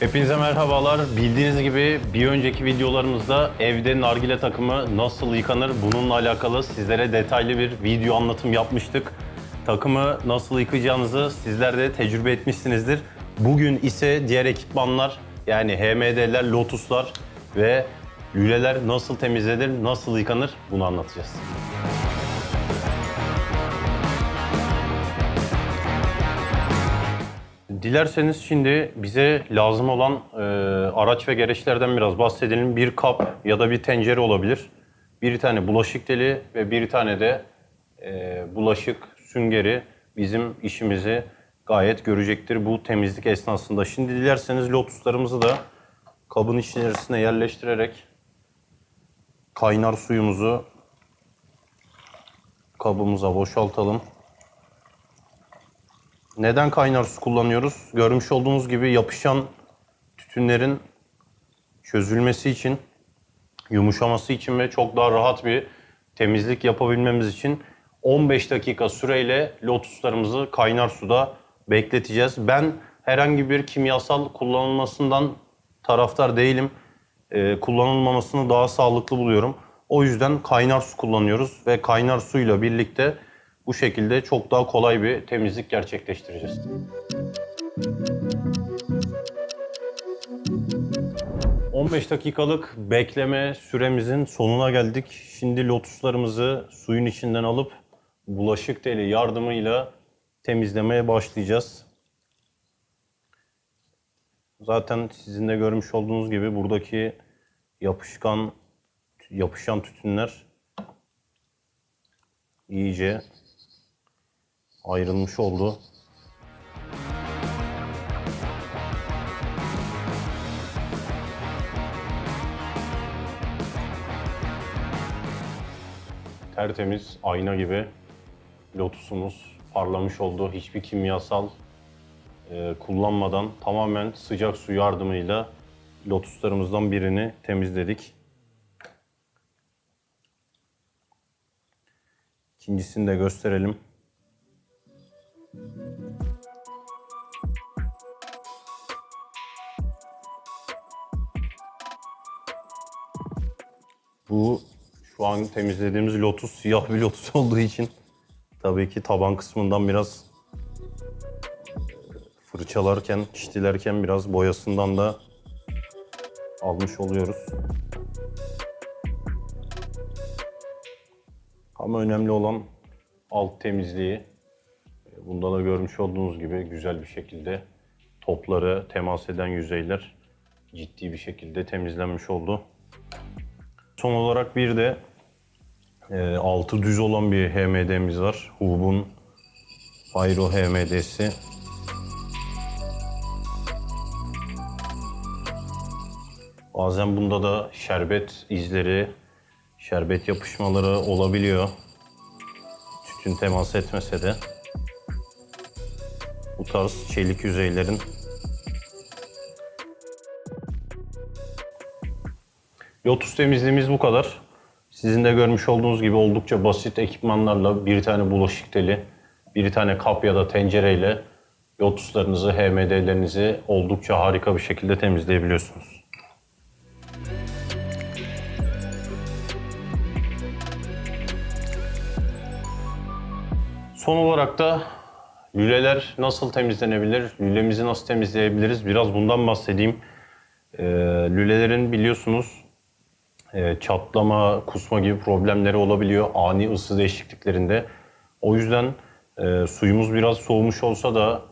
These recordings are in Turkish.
Hepinize merhabalar. Bildiğiniz gibi bir önceki videolarımızda evde nargile takımı nasıl yıkanır bununla alakalı sizlere detaylı bir video anlatım yapmıştık. Takımı nasıl yıkayacağınızı sizler de tecrübe etmişsinizdir. Bugün ise diğer ekipmanlar yani HMD'ler, Lotus'lar ve lüleler nasıl temizlenir, nasıl yıkanır bunu anlatacağız. Dilerseniz şimdi bize lazım olan e, araç ve gereçlerden biraz bahsedelim. Bir kap ya da bir tencere olabilir. Bir tane bulaşık teli ve bir tane de e, bulaşık süngeri bizim işimizi gayet görecektir bu temizlik esnasında. Şimdi dilerseniz lotuslarımızı da kabın içerisine yerleştirerek kaynar suyumuzu kabımıza boşaltalım. Neden kaynar su kullanıyoruz? Görmüş olduğunuz gibi yapışan tütünlerin çözülmesi için, yumuşaması için ve çok daha rahat bir temizlik yapabilmemiz için 15 dakika süreyle lotuslarımızı kaynar suda bekleteceğiz. Ben herhangi bir kimyasal kullanılmasından taraftar değilim. Ee, kullanılmamasını daha sağlıklı buluyorum. O yüzden kaynar su kullanıyoruz ve kaynar suyla birlikte bu şekilde çok daha kolay bir temizlik gerçekleştireceğiz. ...15 dakikalık bekleme süremizin sonuna geldik. Şimdi lotuslarımızı suyun içinden alıp... ...bulaşık teli yardımıyla temizlemeye başlayacağız. Zaten sizin de görmüş olduğunuz gibi buradaki yapışkan, yapışan tütünler iyice ayrılmış oldu. Tertemiz ayna gibi lotusumuz parlamış oldu. Hiçbir kimyasal e, kullanmadan tamamen sıcak su yardımıyla lotuslarımızdan birini temizledik. İkincisini de gösterelim. Bu şu an temizlediğimiz lotus siyah bir lotus olduğu için tabii ki taban kısmından biraz fırçalarken, çitilerken biraz boyasından da almış oluyoruz. Ama önemli olan alt temizliği. Bunda da görmüş olduğunuz gibi güzel bir şekilde topları temas eden yüzeyler ciddi bir şekilde temizlenmiş oldu. Son olarak bir de e, altı düz olan bir HMD'miz var. Hub'un Pyro HMD'si. Bazen bunda da şerbet izleri, şerbet yapışmaları olabiliyor. Tütün temas etmese de. Bu tarz çelik yüzeylerin Lotus temizliğimiz bu kadar. Sizin de görmüş olduğunuz gibi oldukça basit ekipmanlarla bir tane bulaşık teli, bir tane kap ya da tencereyle Lotuslarınızı, HMD'lerinizi oldukça harika bir şekilde temizleyebiliyorsunuz. Son olarak da lüleler nasıl temizlenebilir, lülemizi nasıl temizleyebiliriz biraz bundan bahsedeyim. Ee, lülelerin biliyorsunuz e, çatlama, kusma gibi problemleri olabiliyor ani ısı değişikliklerinde. O yüzden e, suyumuz biraz soğumuş olsa da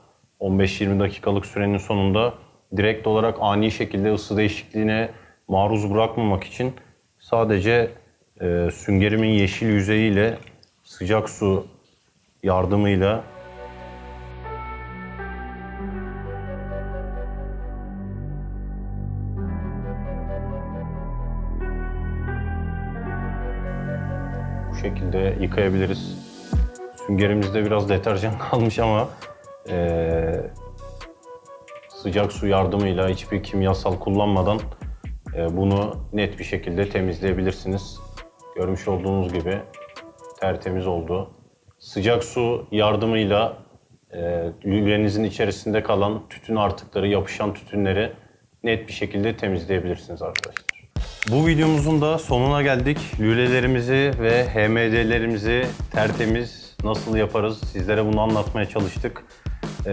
15-20 dakikalık sürenin sonunda direkt olarak ani şekilde ısı değişikliğine maruz bırakmamak için sadece e, süngerimin yeşil yüzeyiyle sıcak su yardımıyla şekilde yıkayabiliriz. Süngerimizde biraz deterjan kalmış ama eee, sıcak su yardımıyla hiçbir kimyasal kullanmadan eee, bunu net bir şekilde temizleyebilirsiniz. Görmüş olduğunuz gibi tertemiz oldu. Sıcak su yardımıyla e, lülenizin içerisinde kalan tütün artıkları, yapışan tütünleri net bir şekilde temizleyebilirsiniz arkadaşlar. Bu videomuzun da sonuna geldik. Lülelerimizi ve HMD'lerimizi tertemiz nasıl yaparız sizlere bunu anlatmaya çalıştık. Ee,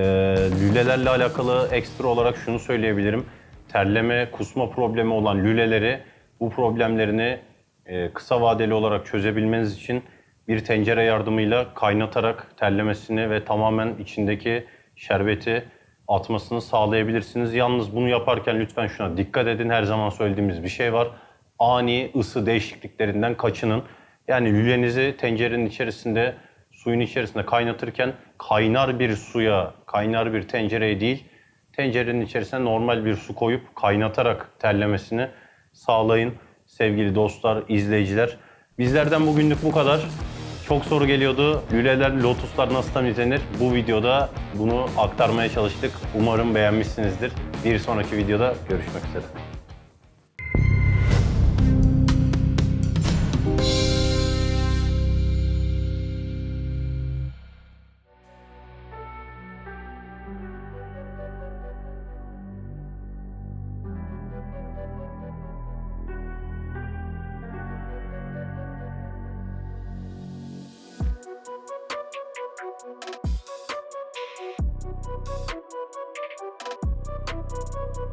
lülelerle alakalı ekstra olarak şunu söyleyebilirim. Terleme, kusma problemi olan lüleleri bu problemlerini e, kısa vadeli olarak çözebilmeniz için bir tencere yardımıyla kaynatarak terlemesini ve tamamen içindeki şerbeti atmasını sağlayabilirsiniz. Yalnız bunu yaparken lütfen şuna dikkat edin. Her zaman söylediğimiz bir şey var. Ani ısı değişikliklerinden kaçının. Yani lülenizi tencerenin içerisinde, suyun içerisinde kaynatırken kaynar bir suya, kaynar bir tencereye değil, tencerenin içerisine normal bir su koyup kaynatarak terlemesini sağlayın. Sevgili dostlar, izleyiciler. Bizlerden bugünlük bu kadar. Çok soru geliyordu. Lüleler, lotuslar nasıl temizlenir? Bu videoda bunu aktarmaya çalıştık. Umarım beğenmişsinizdir. Bir sonraki videoda görüşmek üzere.